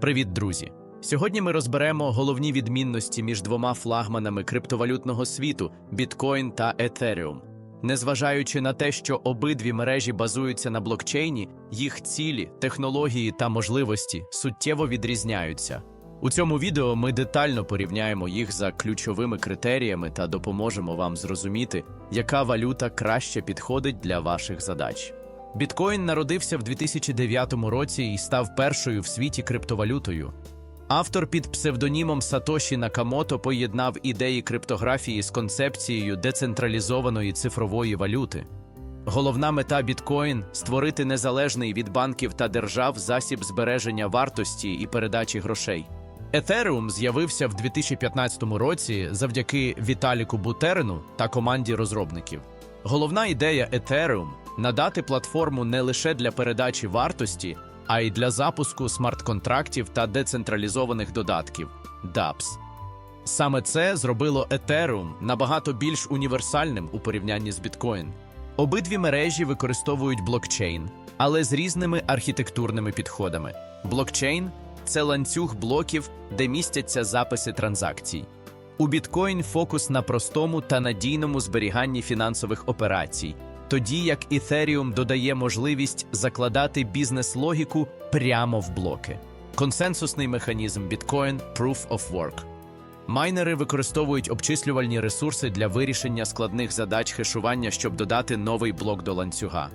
Привіт, друзі! Сьогодні ми розберемо головні відмінності між двома флагманами криптовалютного світу біткоін та Еthereum. Незважаючи на те, що обидві мережі базуються на блокчейні, їх цілі, технології та можливості суттєво відрізняються. У цьому відео ми детально порівняємо їх за ключовими критеріями та допоможемо вам зрозуміти, яка валюта краще підходить для ваших задач. Біткоін народився в 2009 році і став першою в світі криптовалютою. Автор під псевдонімом Сатоші Накамото поєднав ідеї криптографії з концепцією децентралізованої цифрової валюти. Головна мета біткоін створити незалежний від банків та держав засіб збереження вартості і передачі грошей. Еthereum з'явився в 2015 році завдяки Віталіку Бутерину та команді розробників. Головна ідея Ethereum – надати платформу не лише для передачі вартості, а й для запуску смарт-контрактів та децентралізованих додатків DApps. Саме це зробило Ethereum набагато більш універсальним у порівнянні з біткоін. Обидві мережі використовують блокчейн, але з різними архітектурними підходами. Блокчейн це ланцюг блоків, де містяться записи транзакцій. У біткоін фокус на простому та надійному зберіганні фінансових операцій, тоді як Ethereum додає можливість закладати бізнес-логіку прямо в блоки. Консенсусний механізм біткоін Proof of Work. Майнери використовують обчислювальні ресурси для вирішення складних задач хешування, щоб додати новий блок до ланцюга.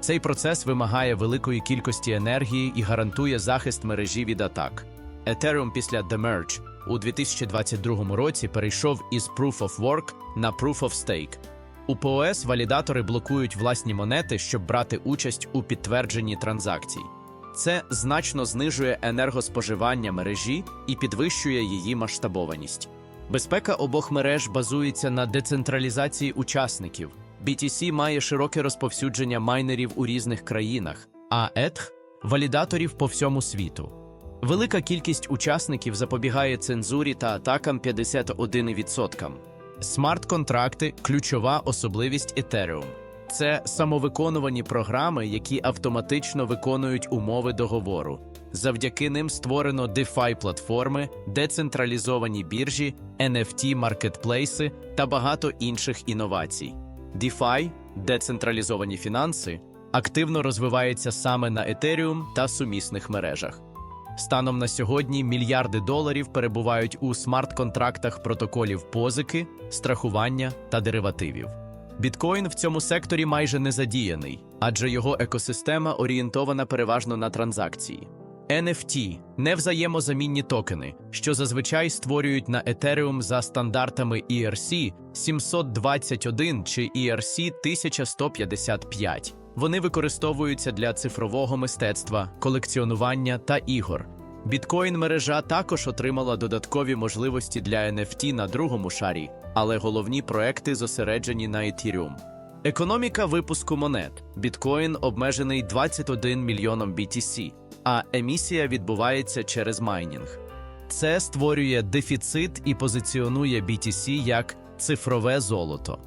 Цей процес вимагає великої кількості енергії і гарантує захист мережі від атак. Ethereum після The Merge у 2022 році перейшов із Proof of Work на Proof of Stake. У ПОС валідатори блокують власні монети, щоб брати участь у підтвердженні транзакцій. Це значно знижує енергоспоживання мережі і підвищує її масштабованість. Безпека обох мереж базується на децентралізації учасників. BTC має широке розповсюдження майнерів у різних країнах, а ETH – валідаторів по всьому світу. Велика кількість учасників запобігає цензурі та атакам 51%. Смарт-контракти ключова особливість Ethereum. Це самовиконувані програми, які автоматично виконують умови договору. Завдяки ним створено DeFi платформи, децентралізовані біржі, NFT маркетплейси та багато інших інновацій. DeFi – децентралізовані фінанси, активно розвивається саме на Ethereum та сумісних мережах. Станом на сьогодні мільярди доларів перебувають у смарт-контрактах протоколів позики, страхування та деривативів. Біткоін в цьому секторі майже не задіяний, адже його екосистема орієнтована переважно на транзакції. NFT – невзаємозамінні токени, що зазвичай створюють на Ethereum за стандартами ERC 721 чи ERC 1155. Вони використовуються для цифрового мистецтва, колекціонування та ігор. Біткоін мережа також отримала додаткові можливості для NFT на другому шарі, але головні проекти зосереджені на Ethereum. Економіка випуску монет. Біткоін обмежений 21 мільйоном BTC, а емісія відбувається через майнінг. Це створює дефіцит і позиціонує BTC як цифрове золото.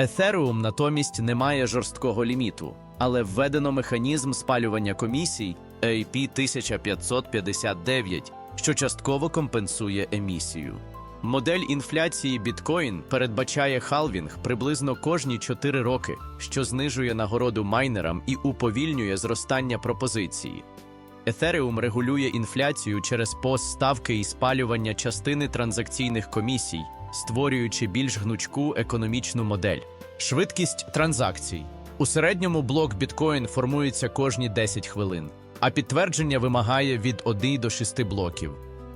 Ethereum натомість не має жорсткого ліміту, але введено механізм спалювання комісій AP 1559, що частково компенсує емісію. Модель інфляції біткоін передбачає халвінг приблизно кожні 4 роки, що знижує нагороду майнерам і уповільнює зростання пропозиції. Ethereum регулює інфляцію через постставки і спалювання частини транзакційних комісій, створюючи більш гнучку економічну модель. Швидкість транзакцій. У середньому блок біткоін формується кожні 10 хвилин, а підтвердження вимагає від 1 до 6 блоків.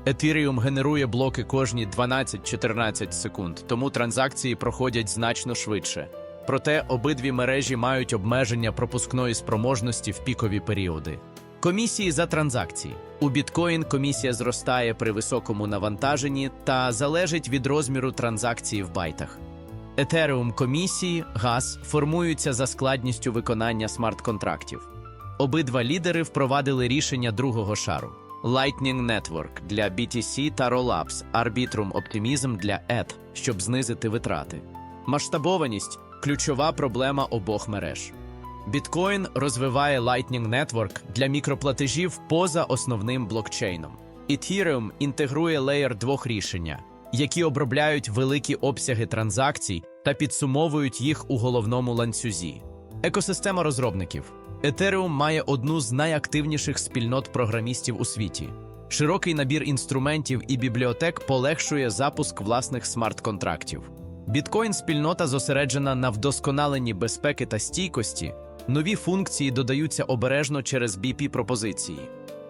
Ethereum генерує блоки кожні 12-14 секунд, тому транзакції проходять значно швидше. Проте обидві мережі мають обмеження пропускної спроможності в пікові періоди. Комісії за транзакції. У біткоін комісія зростає при високому навантаженні та залежить від розміру транзакції в байтах. Ethereum комісії газ формуються за складністю виконання смарт-контрактів. Обидва лідери впровадили рішення другого шару: Lightning Network для BTC та Rollups, Arbitrum Optimism для ETH, щоб знизити витрати. Масштабованість ключова проблема обох мереж. Біткоін розвиває Lightning Network для мікроплатежів поза основним блокчейном. Ethereum інтегрує леєр двох рішення, які обробляють великі обсяги транзакцій та підсумовують їх у головному ланцюзі. Екосистема розробників. Ethereum має одну з найактивніших спільнот програмістів у світі. Широкий набір інструментів і бібліотек полегшує запуск власних смарт-контрактів. Біткоін спільнота зосереджена на вдосконаленні безпеки та стійкості. Нові функції додаються обережно через bp пропозиції.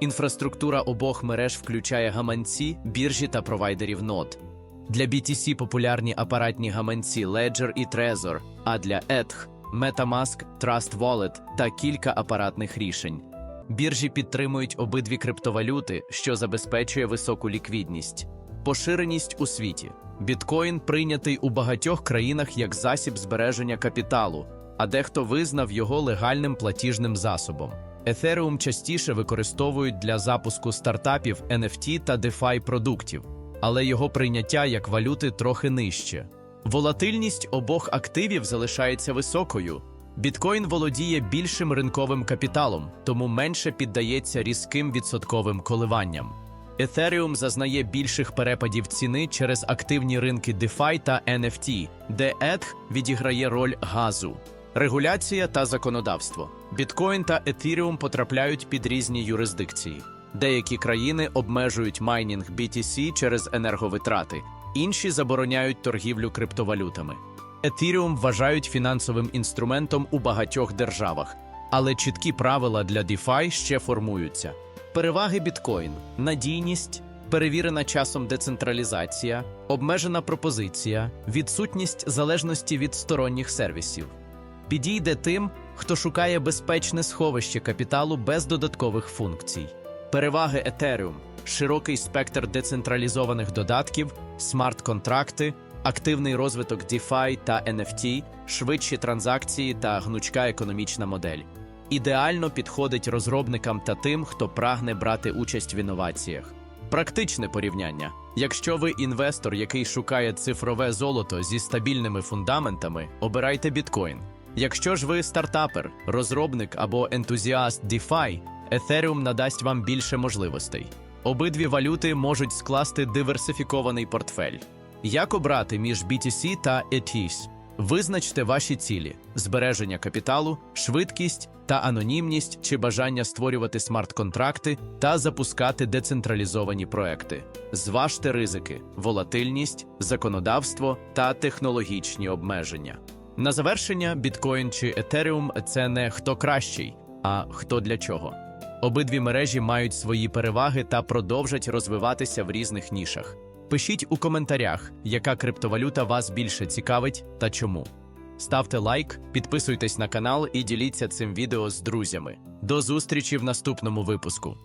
Інфраструктура обох мереж включає гаманці, біржі та провайдерів нод. Для BTC популярні апаратні гаманці Ledger і Trezor, а для ETH – MetaMask, Trust Wallet та кілька апаратних рішень. Біржі підтримують обидві криптовалюти, що забезпечує високу ліквідність. Поширеність у світі. Біткоін прийнятий у багатьох країнах як засіб збереження капіталу, а дехто визнав його легальним платіжним засобом. Еthereum частіше використовують для запуску стартапів NFT та DeFi продуктів, але його прийняття як валюти трохи нижче. Волатильність обох активів залишається високою. Біткоін володіє більшим ринковим капіталом, тому менше піддається різким відсотковим коливанням. Ethereum зазнає більших перепадів ціни через активні ринки DeFi та NFT, де ETH відіграє роль газу. Регуляція та законодавство. Біткоін та Ethereum потрапляють під різні юрисдикції. Деякі країни обмежують майнінг BTC через енерговитрати, інші забороняють торгівлю криптовалютами. Ethereum вважають фінансовим інструментом у багатьох державах, але чіткі правила для DeFi ще формуються. Переваги біткоін, надійність, перевірена часом децентралізація, обмежена пропозиція, відсутність залежності від сторонніх сервісів. Підійде тим, хто шукає безпечне сховище капіталу без додаткових функцій. Переваги Ethereum – широкий спектр децентралізованих додатків, смарт-контракти, активний розвиток DeFi та NFT, швидші транзакції та гнучка економічна модель. Ідеально підходить розробникам та тим, хто прагне брати участь в інноваціях. Практичне порівняння. Якщо ви інвестор, який шукає цифрове золото зі стабільними фундаментами, обирайте біткоін. Якщо ж ви стартапер, розробник або ентузіаст DeFi, Ethereum надасть вам більше можливостей. Обидві валюти можуть скласти диверсифікований портфель. Як обрати між BTC та ETH? Визначте ваші цілі: збереження капіталу, швидкість та анонімність чи бажання створювати смарт-контракти та запускати децентралізовані проекти. Зважте ризики, волатильність, законодавство та технологічні обмеження. На завершення, біткоін чи Ethereum – це не хто кращий, а хто для чого. Обидві мережі мають свої переваги та продовжать розвиватися в різних нішах. Пишіть у коментарях, яка криптовалюта вас більше цікавить та чому. Ставте лайк, підписуйтесь на канал і діліться цим відео з друзями. До зустрічі в наступному випуску.